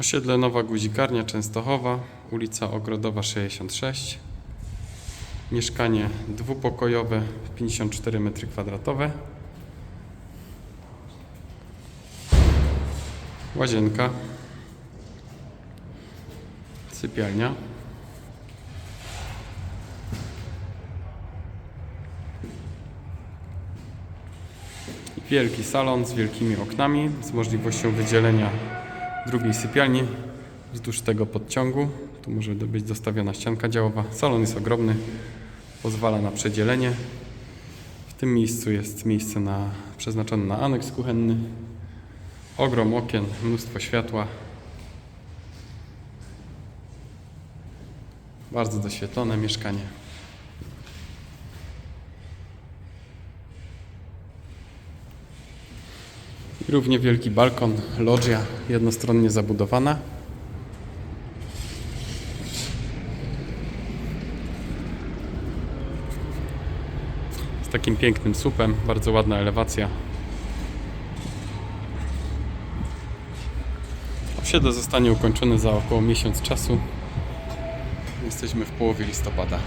Osiedle Nowa Guzikarnia Częstochowa, ulica Ogrodowa 66. Mieszkanie dwupokojowe, 54 m2. Łazienka. Sypialnia. Wielki salon z wielkimi oknami, z możliwością wydzielenia drugiej sypialni wzdłuż tego podciągu. Tu może być dostawiona ścianka działowa. Salon jest ogromny, pozwala na przedzielenie. W tym miejscu jest miejsce na, przeznaczone na aneks kuchenny. Ogrom okien, mnóstwo światła. Bardzo doświetlone mieszkanie. Równie wielki balkon, loggia jednostronnie zabudowana. Z takim pięknym słupem, bardzo ładna elewacja. Osiedle zostanie ukończone za około miesiąc czasu. Jesteśmy w połowie listopada.